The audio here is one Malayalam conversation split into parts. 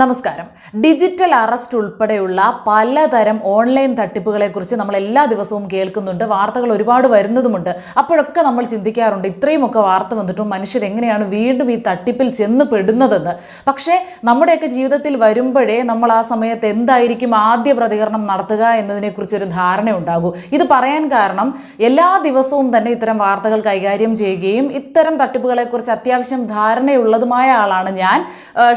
നമസ്കാരം. ഡിജിറ്റൽ അറസ്റ്റ് ഉൾപ്പെടെയുള്ള പലതരം ഓൺലൈൻ തട്ടിപ്പുകളെക്കുറിച്ച് നമ്മൾ എല്ലാ ദിവസവും കേൾക്കുന്നുണ്ട്. വാർത്തകൾ ഒരുപാട് വരുന്നതുമുണ്ട്. അപ്പോഴൊക്കെ നമ്മൾ ചിന്തിക്കാറുണ്ട് ഇത്രയുമൊക്കെ വാർത്ത വന്നിട്ടും മനുഷ്യർ എങ്ങനെയാണ് വീണ്ടും ഈ തട്ടിപ്പിൽ ചെന്ന് പെടുന്നതെന്ന്. പക്ഷേ നമ്മുടെയൊക്കെ ജീവിതത്തിൽ വരുമ്പോഴേ നമ്മൾ ആ സമയത്ത് എന്തായിരിക്കും ആദ്യ പ്രതികരണം നടത്തുക എന്നതിനെക്കുറിച്ച് ഒരു ധാരണ ഉണ്ടാകൂ. ഇത് പറയാൻ കാരണം എല്ലാ ദിവസവും തന്നെ ഇത്തരം വാർത്തകൾ കൈകാര്യം ചെയ്യുകയും ഇത്തരം തട്ടിപ്പുകളെക്കുറിച്ച് അത്യാവശ്യം ധാരണയുള്ളതുമായ ആളാണ് ഞാൻ.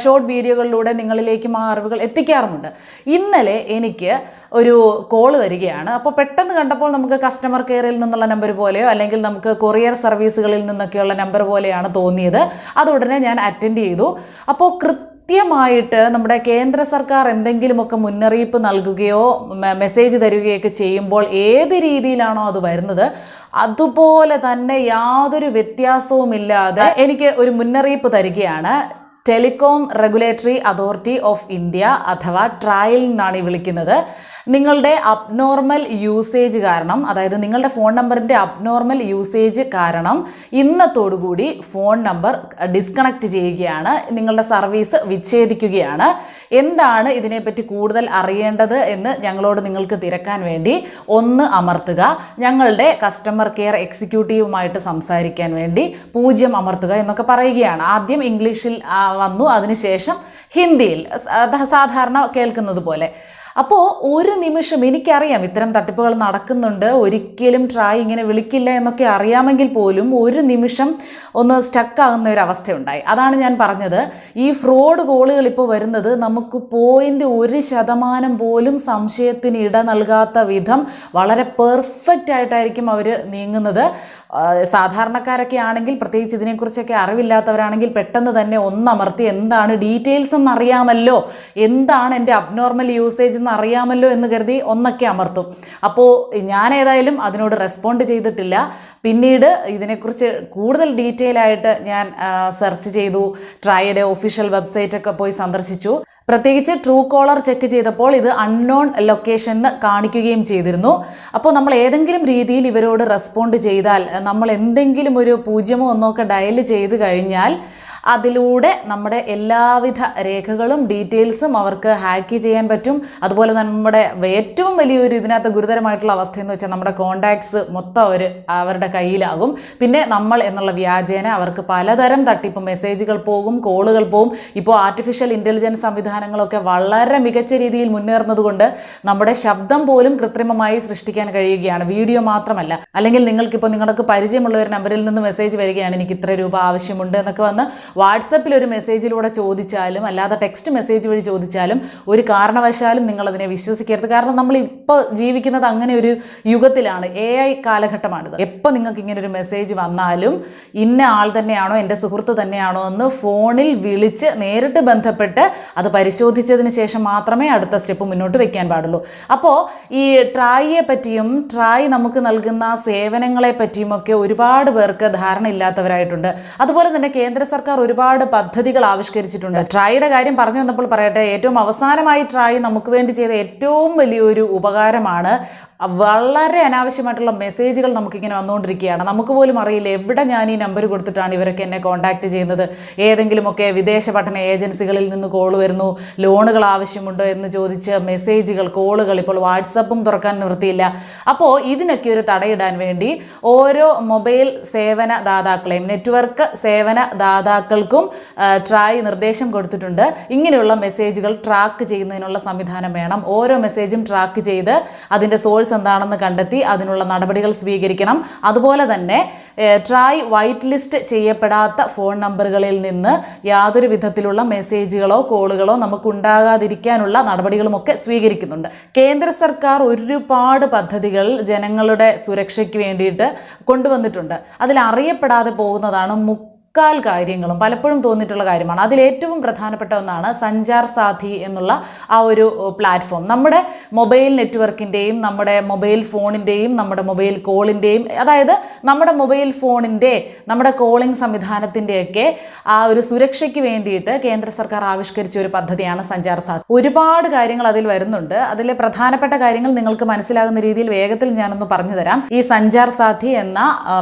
ഷോർട്ട് വീഡിയോകളിലൂടെ നിങ്ങളിലേക്കും ആ അറിവുകൾ എത്തിക്കാറുമുണ്ട്. ഇന്നലെ എനിക്ക് ഒരു കോൾ വരികയാണ്. അപ്പോൾ പെട്ടെന്ന് കണ്ടപ്പോൾ നമുക്ക് കസ്റ്റമർ കെയറിൽ നിന്നുള്ള നമ്പർ പോലെയോ അല്ലെങ്കിൽ നമുക്ക് കൊറിയർ സർവീസുകളിൽ നിന്നൊക്കെയുള്ള നമ്പർ പോലെയാണ് തോന്നിയത്. അത് ഉടനെ ഞാൻ അറ്റൻഡ് ചെയ്തു. അപ്പോൾ കൃത്യമായിട്ട് നമ്മുടെ കേന്ദ്ര സർക്കാർ എന്തെങ്കിലുമൊക്കെ മുന്നറിയിപ്പ് നൽകുകയോ മെസ്സേജ് തരികയൊക്കെ ചെയ്യുമ്പോൾ ഏത് രീതിയിലാണോ അത് വരുന്നത് അതുപോലെ തന്നെ യാതൊരു വ്യത്യാസവുമില്ലാതെ എനിക്ക് ഒരു മുന്നറിയിപ്പ് തരികയാണ്. Telecom regulatory authority of India അഥവാ ട്രയൽ എന്നാണ് ഈ വിളിക്കുന്നത്. നിങ്ങളുടെ അബ്നോർമൽ യൂസേജ് കാരണം അതായത് നിങ്ങളുടെ ഫോൺ നമ്പറിന്റെ അബ്നോർമൽ യൂസേജ് കാരണം ഇന്നത്തോടുകൂടി ഫോൺ നമ്പർ ഡിസ്കണക്ട് ചെയ്യുകയാണ് നിങ്ങളുടെ സർവീസ് വിച്ഛേദിക്കുകയാണ്. എന്താണ് ഇതിനെപ്പറ്റി കൂടുതൽ അറിയേണ്ടത് എന്ന് ഞങ്ങളോട് നിങ്ങൾക്ക് തിരക്കാൻ വേണ്ടി ഒന്ന് അമർത്തുക ഞങ്ങളുടെ കസ്റ്റമർ കെയർ എക്സിക്യൂട്ടീവുമായിട്ട് സംസാരിക്കാൻ വേണ്ടി പൂജ്യം അമർത്തുക എന്നൊക്കെ പറയുകയാണ്. ആദ്യം ഇംഗ്ലീഷിൽ വന്നു. അതിനുശേഷം ഹിന്ദിയിൽ സാധാരണ കേൾക്കുന്നത് പോലെ അപ്പോൾ ഒരു നിമിഷം എനിക്കറിയാം ഇത്തരം തട്ടിപ്പുകൾ നടക്കുന്നുണ്ട്. ഒരിക്കലും ട്രായ് ഇങ്ങനെ വിളിക്കില്ല എന്നൊക്കെ അറിയാമെങ്കിൽ പോലും ഒരു നിമിഷം ഒന്ന് സ്റ്റക്കാകുന്ന ഒരു അവസ്ഥയുണ്ടായി. അതാണ് ഞാൻ പറഞ്ഞത്. ഈ ഫ്രോഡ് കോളുകൾ ഇപ്പോൾ വരുന്നത് നമുക്ക് പോയിന്റ് ഒരു ശതമാനം പോലും സംശയത്തിന് ഇട നൽകാത്ത വിധം വളരെ പെർഫെക്റ്റ് ആയിട്ടായിരിക്കും അവർ നീങ്ങുന്നത്. സാധാരണക്കാരൊക്കെ ആണെങ്കിൽ പ്രത്യേകിച്ച് ഇതിനെക്കുറിച്ചൊക്കെ അറിവില്ലാത്തവരാണെങ്കിൽ പെട്ടെന്ന് തന്നെ ഒന്നമർത്തി എന്താണ് ഡീറ്റെയിൽസ് എന്നറിയാമല്ലോ. എന്താണ് എന്റെ അബ്നോർമൽ യൂസേജ് എന്ന് അറിയാമല്ലോ എന്ന് കരുതി ഒന്നൊക്കെ അമർത്തും. അപ്പോൾ ഞാൻ ഏതായാലും അതിനോട് റെസ്പോണ്ട് ചെയ്തിട്ടില്ല. പിന്നീട് ഇതിനെക്കുറിച്ച് കൂടുതൽ ഡീറ്റെയിൽ ആയിട്ട് ഞാൻ സെർച്ച് ചെയ്തു. ട്രൈയുടെ ഒഫീഷ്യൽ വെബ്സൈറ്റൊക്കെ പോയി സന്ദർശിച്ചു. പ്രത്യേകിച്ച് ട്രൂ കോളർ ചെക്ക് ചെയ്തപ്പോൾ ഇത് അൺനോൺ ലൊക്കേഷൻ കാണിക്കുകയും ചെയ്തിരുന്നു. അപ്പോൾ നമ്മൾ ഏതെങ്കിലും രീതിയിൽ ഇവരോട് റെസ്പോണ്ട് ചെയ്താൽ നമ്മൾ എന്തെങ്കിലും ഒരു പൂജ്യമോ ഒന്നോ ഒക്കെ ഡയൽ ചെയ്ത് കഴിഞ്ഞാൽ അതിലൂടെ നമ്മുടെ എല്ലാവിധ രേഖകളും ഡീറ്റെയിൽസും അവർക്ക് ഹാക്ക് ചെയ്യാൻ പറ്റും. അതുപോലെ നമ്മുടെ ഏറ്റവും വലിയൊരു ഇതിനകത്ത് ഗുരുതരമായിട്ടുള്ള അവസ്ഥ എന്ന് വെച്ചാൽ നമ്മുടെ കോണ്ടാക്ട്സ് മൊത്തം അവർ അവരുടെ കയ്യിലാകും. പിന്നെ നമ്മൾ എന്നുള്ള വ്യാജേന അവർക്ക് പലതരം തട്ടിപ്പ് മെസ്സേജുകൾ പോകും കോളുകൾ പോകും. ഇപ്പോൾ ആർട്ടിഫിഷ്യൽ ഇന്റലിജൻസ് സംവിധാനങ്ങളൊക്കെ വളരെ മികച്ച രീതിയിൽ മുന്നേറുന്നതുകൊണ്ട് നമ്മുടെ ശബ്ദം പോലും കൃത്രിമമായി സൃഷ്ടിക്കാൻ കഴിയുകയാണ്. വീഡിയോ മാത്രമല്ല. അല്ലെങ്കിൽ നിങ്ങൾക്കിപ്പോൾ നിങ്ങൾക്ക് പരിചയമുള്ള ഒരു നമ്പറിൽ നിന്ന് മെസ്സേജ് വരികയാണ് എനിക്ക് ഇത്ര രൂപ ആവശ്യമുണ്ട് എന്നൊക്കെ വന്ന് വാട്സപ്പിൽ ഒരു മെസ്സേജിലൂടെ ചോദിച്ചാലും അല്ലാതെ ടെക്സ്റ്റ് മെസ്സേജ് വഴി ചോദിച്ചാലും ഒരു കാരണവശാലും നിങ്ങളതിനെ വിശ്വസിക്കരുത്. കാരണം നമ്മൾ ഇപ്പോൾ ജീവിക്കുന്നത് അങ്ങനെ ഒരു യുഗത്തിലാണ്. A I കാലഘട്ടമാണിത്. എപ്പോൾ നിങ്ങൾക്ക് ഇങ്ങനെ ഒരു മെസ്സേജ് വന്നാലും ഇന്ന ആൾ തന്നെയാണോ എന്റെ സുഹൃത്ത് തന്നെയാണോ എന്ന് ഫോണിൽ വിളിച്ച് നേരിട്ട് ബന്ധപ്പെട്ട് അത് പരിശോധിച്ചതിന് ശേഷം മാത്രമേ അടുത്ത സ്റ്റെപ്പ് മുന്നോട്ട് വയ്ക്കാൻ പാടുള്ളൂ. അപ്പോൾ ഈ ട്രായിയെ പറ്റിയും ട്രായ് നമുക്ക് നൽകുന്ന സേവനങ്ങളെ പറ്റിയുമൊക്കെ ഒരുപാട് പേർക്ക് ധാരണ ഇല്ലാത്തവരായിട്ടുണ്ട്. അതുപോലെ തന്നെ കേന്ദ്ര സർക്കാർ ഒരുപാട് പദ്ധതികൾ ആവിഷ്കരിച്ചിട്ടുണ്ട്. ട്രായിയുടെ കാര്യം പറഞ്ഞു വന്നപ്പോൾ പറയട്ടെ ഏറ്റവും അവസാനമായി ട്രായ് നമുക്ക് വേണ്ടി ചെയ്ത ഏറ്റവും വലിയൊരു ഉപകാരമാണ് വളരെ അനാവശ്യമായിട്ടുള്ള മെസ്സേജുകൾ നമുക്കിങ്ങനെ വന്നുകൊണ്ടിരിക്കുകയാണ്. നമുക്ക് പോലും അറിയില്ല എവിടെ ഞാൻ ഈ നമ്പർ കൊടുത്തിട്ടാണ് ഇവരൊക്കെ എന്നെ കോൺടാക്റ്റ് ചെയ്യുന്നത്. ഏതെങ്കിലുമൊക്കെ വിദേശ പഠന ഏജൻസികളിൽ നിന്ന് കോൾ വരുന്നു. ലോണുകൾ ആവശ്യമുണ്ടോ എന്ന് ചോദിച്ച് മെസ്സേജുകൾ കോളുകൾ ഇപ്പോൾ വാട്സപ്പും തുറക്കാൻ നിർത്തിയില്ല അപ്പോൾ ഇതിനൊക്കെ ഒരു തടയിടാൻ വേണ്ടി ഓരോ മൊബൈൽ സേവന ദാതാക്കളെയും നെറ്റ്വർക്ക് സേവന ദാതാക്കൾക്കും ട്രായ് നിർദ്ദേശം കൊടുത്തിട്ടുണ്ട്. ഇങ്ങനെയുള്ള മെസ്സേജുകൾ ട്രാക്ക് ചെയ്യുന്നതിനുള്ള സംവിധാനം വേണം. ഓരോ മെസ്സേജും ട്രാക്ക് ചെയ്ത് അതിന്റെ സോഴ്സ് എന്താണെന്ന് കണ്ടെത്തി അതിനുള്ള നടപടികൾ സ്വീകരിക്കണം. അതുപോലെ തന്നെ ട്രായ് വൈറ്റ് ലിസ്റ്റ് ചെയ്യപ്പെടാത്ത ഫോൺ നമ്പറുകളിൽ നിന്ന് യാതൊരു വിധത്തിലുള്ള മെസ്സേജുകളോ കോളുകളോ നമുക്ക് ഉണ്ടാകാതിരിക്കാനുള്ള നടപടികളുമൊക്കെ സ്വീകരിക്കുന്നുണ്ട്. കേന്ദ്ര സർക്കാർ ഒരുപാട് പദ്ധതികൾ ജനങ്ങളുടെ സുരക്ഷയ്ക്ക് വേണ്ടിയിട്ട് കൊണ്ടുവന്നിട്ടുണ്ട്. അതിൽ അറിയപ്പെടാതെ പോകുന്നതാണ് മുഖ്യ മുക്കാൽ കാര്യങ്ങളും പലപ്പോഴും തോന്നിയിട്ടുള്ള കാര്യമാണ്. അതിലേറ്റവും പ്രധാനപ്പെട്ട ഒന്നാണ് സഞ്ചാർ സാധി എന്നുള്ള ആ ഒരു പ്ലാറ്റ്ഫോം നമ്മുടെ മൊബൈൽ നെറ്റ്വർക്കിന്റെയും നമ്മുടെ മൊബൈൽ ഫോണിന്റെയും നമ്മുടെ മൊബൈൽ കോളിന്റെയും അതായത് നമ്മുടെ മൊബൈൽ ഫോണിന്റെ നമ്മുടെ കോളിംഗ് സംവിധാനത്തിന്റെയൊക്കെ ആ ഒരു സുരക്ഷയ്ക്ക് വേണ്ടിയിട്ട് കേന്ദ്ര സർക്കാർ ആവിഷ്കരിച്ച ഒരു പദ്ധതിയാണ് സഞ്ചാർ സാധി. ഒരുപാട് കാര്യങ്ങൾ അതിൽ വരുന്നുണ്ട്. അതിലെ പ്രധാനപ്പെട്ട കാര്യങ്ങൾ നിങ്ങൾക്ക് മനസ്സിലാകുന്ന രീതിയിൽ വേഗത്തിൽ ഞാനൊന്ന് പറഞ്ഞു തരാം. ഈ സഞ്ചാർ സാധി എന്ന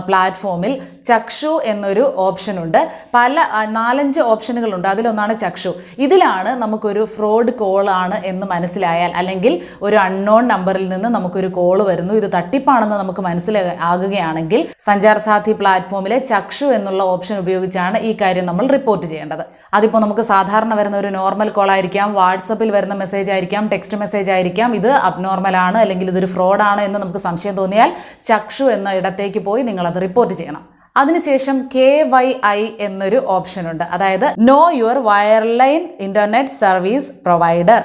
പ്ലാറ്റ്ഫോമിൽ ചക്ഷു എന്നൊരു ഓപ്ഷൻ ഉണ്ട്. പല നാലഞ്ച് ഓപ്ഷനുകളുണ്ട്. അതിലൊന്നാണ് ചക്ഷു. ഇതിലാണ് നമുക്കൊരു ഫ്രോഡ് കോൾ ആണ് എന്ന് മനസ്സിലായാൽ അല്ലെങ്കിൽ ഒരു അൺനോൺ നമ്പറിൽ നിന്ന് നമുക്കൊരു കോൾ വരുന്നു. ഇത് തട്ടിപ്പാണെന്ന് നമുക്ക് മനസ്സിലാകുകയാണെങ്കിൽ സഞ്ചാർ സാധി പ്ലാറ്റ്ഫോമിലെ ചക്ഷു എന്നുള്ള ഓപ്ഷൻ ഉപയോഗിച്ചാണ് ഈ കാര്യം നമ്മൾ റിപ്പോർട്ട് ചെയ്യേണ്ടത്. അതിപ്പോൾ നമുക്ക് സാധാരണ വരുന്ന ഒരു നോർമൽ കോൾ ആയിരിക്കാം വാട്സപ്പിൽ വരുന്ന മെസ്സേജ് ആയിരിക്കാം ടെക്സ്റ്റ് മെസ്സേജ് ആയിരിക്കാം. ഇത് അബ്നോർമൽ ആണ് അല്ലെങ്കിൽ ഇതൊരു ഫ്രോഡാണ് എന്ന് നമുക്ക് സംശയം തോന്നിയാൽ ചക്ഷു എന്ന ഇടത്തേക്ക് പോയി നിങ്ങൾ അത് റിപ്പോർട്ട് ചെയ്യണം. അതിനുശേഷം കെ വൈ ഐ എന്നൊരു ഓപ്ഷൻ ഉണ്ട് അതായത് know your wireline internet service provider.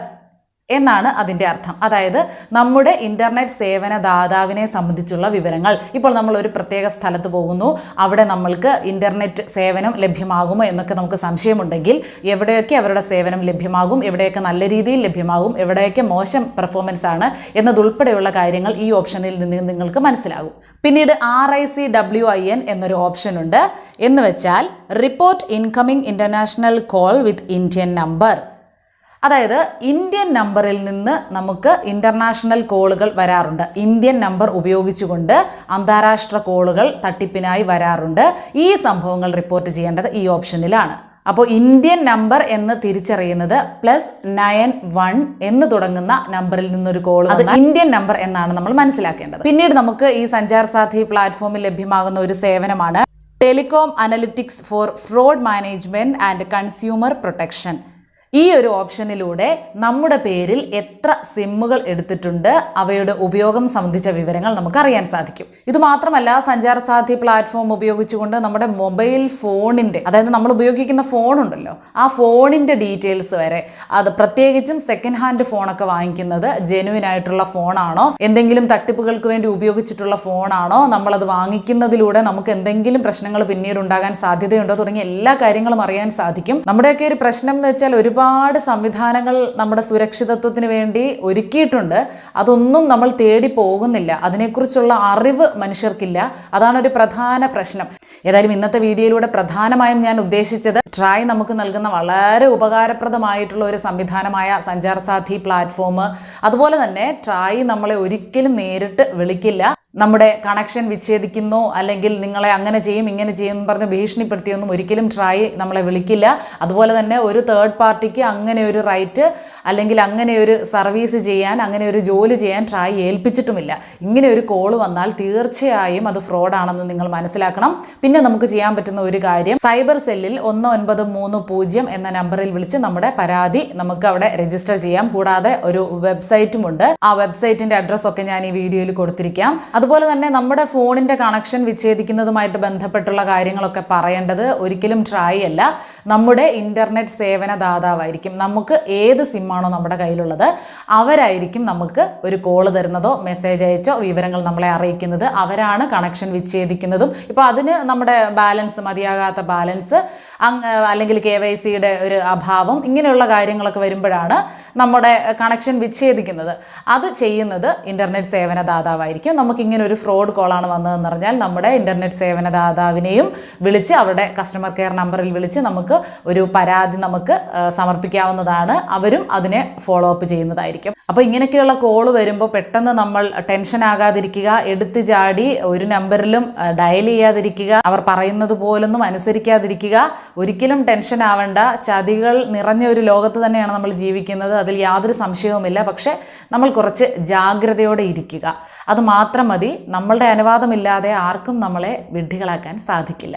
എന്നാണ് അതിന്റെ അർത്ഥം. അതായത് നമ്മുടെ ഇന്റർനെറ്റ് സേവന ദാതാവിനെ സംബന്ധിച്ചുള്ള വിവരങ്ങൾ. ഇപ്പോൾ നമ്മൾ ഒരു പ്രത്യേക സ്ഥലത്ത് പോകുന്നു. അവിടെ നമ്മൾക്ക് ഇന്റർനെറ്റ് സേവനം ലഭ്യമാകുമോ എന്നൊക്കെ നമുക്ക് സംശയമുണ്ടെങ്കിൽ എവിടെയൊക്കെ അവരുടെ സേവനം ലഭ്യമാകും എവിടെയൊക്കെ നല്ല രീതിയിൽ ലഭ്യമാകും എവിടെയൊക്കെ മോശം പെർഫോമൻസ് ആണ് എന്നതുൾപ്പെടെയുള്ള കാര്യങ്ങൾ ഈ ഓപ്ഷനിൽ നിന്ന് നിങ്ങൾക്ക് മനസ്സിലാകും. പിന്നീട് R I C W I N എന്നൊരു ഓപ്ഷൻ ഉണ്ട്. എന്ന് വെച്ചാൽ report incoming international call with Indian number അതായത് ഇന്ത്യൻ നമ്പറിൽ നിന്ന് നമുക്ക് ഇന്റർനാഷണൽ കോളുകൾ വരാറുണ്ട്. ഇന്ത്യൻ നമ്പർ ഉപയോഗിച്ചുകൊണ്ട് അന്താരാഷ്ട്ര കോളുകൾ തട്ടിപ്പിനായി വരാറുണ്ട്. ഈ സംഭവങ്ങൾ റിപ്പോർട്ട് ചെയ്യേണ്ടത് ഈ ഓപ്ഷനിലാണ് അപ്പോൾ ഇന്ത്യൻ നമ്പർ എന്ന് തിരിച്ചറിയുന്നത് പ്ലസ് നയൻ വൺ എന്ന് തുടങ്ങുന്ന നമ്പറിൽ നിന്നൊരു കോൾ അത് ഇന്ത്യൻ നമ്പർ എന്നാണ് നമ്മൾ മനസ്സിലാക്കേണ്ടത്. പിന്നീട് നമുക്ക് ഈ സഞ്ചാർ സാധി പ്ലാറ്റ്ഫോമിൽ ലഭ്യമാകുന്ന ഒരു സേവനമാണ് telecom analytics for fraud management and consumer protection. ഈ ഒരു ഓപ്ഷനിലൂടെ നമ്മുടെ പേരിൽ എത്ര സിമ്മുകൾ എടുത്തിട്ടുണ്ട് അവയുടെ ഉപയോഗം സംബന്ധിച്ച വിവരങ്ങൾ നമുക്ക് അറിയാൻ സാധിക്കും. ഇത് മാത്രമല്ല സഞ്ചാര സാധ്യ പ്ലാറ്റ്ഫോം ഉപയോഗിച്ചുകൊണ്ട് നമ്മുടെ മൊബൈൽ ഫോണിന്റെ അതായത് നമ്മൾ ഉപയോഗിക്കുന്ന ഫോൺ ഉണ്ടല്ലോ ആ ഫോണിന്റെ ഡീറ്റെയിൽസ് വരെ അത് പ്രത്യേകിച്ചും സെക്കൻഡ് ഹാൻഡ് ഫോണൊക്കെ വാങ്ങിക്കുന്നത് ജെനുവിൻ ആയിട്ടുള്ള ഫോണാണോ എന്തെങ്കിലും തട്ടിപ്പുകൾക്ക് വേണ്ടി ഉപയോഗിച്ചിട്ടുള്ള ഫോണാണോ നമ്മളത് വാങ്ങിക്കുന്നതിലൂടെ നമുക്ക് എന്തെങ്കിലും പ്രശ്നങ്ങൾ പിന്നീട് ഉണ്ടാകാൻ സാധ്യതയുണ്ടോ തുടങ്ങിയ എല്ലാ കാര്യങ്ങളും അറിയാൻ സാധിക്കും. നമ്മുടെയൊക്കെ ഒരു പ്രശ്നം എന്ന് വെച്ചാൽ ഒരുപാട് സംവിധാനങ്ങൾ നമ്മുടെ സുരക്ഷിതത്വത്തിന് വേണ്ടി ഒരുക്കിയിട്ടുണ്ട്. അതൊന്നും നമ്മൾ തേടി പോകുന്നില്ല. അതിനെക്കുറിച്ചുള്ള അറിവ് മനുഷ്യർക്കില്ല. അതാണ് ഒരു പ്രധാന പ്രശ്നം. ഏതായാലും ഇന്നത്തെ വീഡിയോയിലൂടെ പ്രധാനമായും ഞാൻ ഉദ്ദേശിച്ചത് ട്രായ് നമുക്ക് നൽകുന്ന വളരെ ഉപകാരപ്രദമായിട്ടുള്ള ഒരു സംവിധാനമായ സഞ്ചാരസാധി പ്ലാറ്റ്ഫോം. അതുപോലെ തന്നെ ട്രായ് നമ്മളെ ഒരിക്കലും നേരിട്ട് വിളിക്കില്ല. നമ്മുടെ കണക്ഷൻ വിച്ഛേദിക്കുന്നു അല്ലെങ്കിൽ നിങ്ങളെ അങ്ങനെ ചെയ്യും ഇങ്ങനെ ചെയ്യും എന്ന് പറഞ്ഞ് ഭീഷണിപ്പെടുത്തിയൊന്നും ഒരിക്കലും ട്രൈ നമ്മളെ വിളിക്കില്ല. അതുപോലെ തന്നെ ഒരു തേർഡ് പാർട്ടിക്ക് അങ്ങനെ ഒരു റൈറ്റ് അല്ലെങ്കിൽ അങ്ങനെ ഒരു സർവീസ് ചെയ്യാൻ അങ്ങനെ ഒരു ജോലി ചെയ്യാൻ ട്രൈ ഏൽപ്പിച്ചിട്ടുമില്ല. ഇങ്ങനെ ഒരു കോൾ വന്നാൽ തീർച്ചയായും അത് ഫ്രോഡാണെന്ന് നിങ്ങൾ മനസ്സിലാക്കണം. പിന്നെ നമുക്ക് ചെയ്യാൻ പറ്റുന്ന ഒരു കാര്യം സൈബർ സെല്ലിൽ ഒന്ന് ഒൻപത് മൂന്ന് പൂജ്യം എന്ന നമ്പറിൽ വിളിച്ച് നമ്മുടെ പരാതി നമുക്ക് അവിടെ രജിസ്റ്റർ ചെയ്യാം. കൂടാതെ ഒരു വെബ്സൈറ്റുമുണ്ട് ആ വെബ്സൈറ്റിന്റെ അഡ്രസ്സൊക്കെ ഞാൻ ഈ വീഡിയോയിൽ കൊടുത്തിരിക്കാം. അതുപോലെ തന്നെ നമ്മുടെ ഫോണിന്റെ കണക്ഷൻ വിച്ഛേദിക്കുന്നതുമായിട്ട് ബന്ധപ്പെട്ടുള്ള കാര്യങ്ങളൊക്കെ പറയേണ്ടത് ഒരിക്കലും ട്രായ് അല്ല. നമ്മുടെ ഇന്റർനെറ്റ് സേവന ദാതാവായിരിക്കും നമുക്ക് ഏത് സിമ്മാണോ നമ്മുടെ കയ്യിലുള്ളത് അവരായിരിക്കും നമുക്ക് ഒരു കോൾ തരുന്നതോ മെസ്സേജ് അയച്ചോ വിവരങ്ങൾ നമ്മളെ അറിയിക്കുന്നത്. അവരാണ് കണക്ഷൻ വിച്ഛേദിക്കുന്നതും. ഇപ്പോൾ അതിന് നമ്മുടെ ബാലൻസ് മതിയാകാത്ത ബാലൻസ് അല്ലെങ്കിൽ കെ വൈ സിയുടെ ഒരു അഭാവം ഇങ്ങനെയുള്ള കാര്യങ്ങളൊക്കെ വരുമ്പോഴാണ് നമ്മുടെ കണക്ഷൻ വിച്ഛേദിക്കുന്നത്. അത് ചെയ്യുന്നത് ഇന്റർനെറ്റ് സേവന ദാതാവായിരിക്കും നമുക്ക് ഇങ്ങനെ ഒരു ഫ്രോഡ് കോളാണ് വന്നതെന്ന് പറഞ്ഞാൽ നമ്മുടെ ഇന്റർനെറ്റ് സേവനദാതാവിനെയും വിളിച്ച് അവരുടെ കസ്റ്റമർ കെയർ നമ്പറിൽ വിളിച്ച് നമുക്ക് ഒരു പരാതി നമുക്ക് സമർപ്പിക്കാവുന്നതാണ്. അവരും അതിനെ ഫോളോ അപ്പ് ചെയ്യുന്നതായിരിക്കും. അപ്പോൾ ഇങ്ങനെയൊക്കെയുള്ള കോൾ വരുമ്പോൾ പെട്ടെന്ന് നമ്മൾ ടെൻഷൻ ആകാതിരിക്കുക എടുത്തു ചാടി ഒരു നമ്പറിലും ഡയൽ ചെയ്യാതിരിക്കുക അവർ പറയുന്നത് പോലൊന്നും അനുസരിക്കാതിരിക്കുക ഒരിക്കലും ടെൻഷൻ ആവേണ്ട. ചതികൾ നിറഞ്ഞ ഒരു ലോകത്ത് തന്നെയാണ് നമ്മൾ ജീവിക്കുന്നത്. അതിൽ യാതൊരു സംശയവുമില്ല. പക്ഷേ നമ്മൾ കുറച്ച് ജാഗ്രതയോടെ ഇരിക്കുക. അത് മാത്രം മതി നമ്മളുടെ അനുവാദമില്ലാതെ ആർക്കും നമ്മളെ വിഡ്ഢികളാക്കാൻ സാധിക്കില്ല.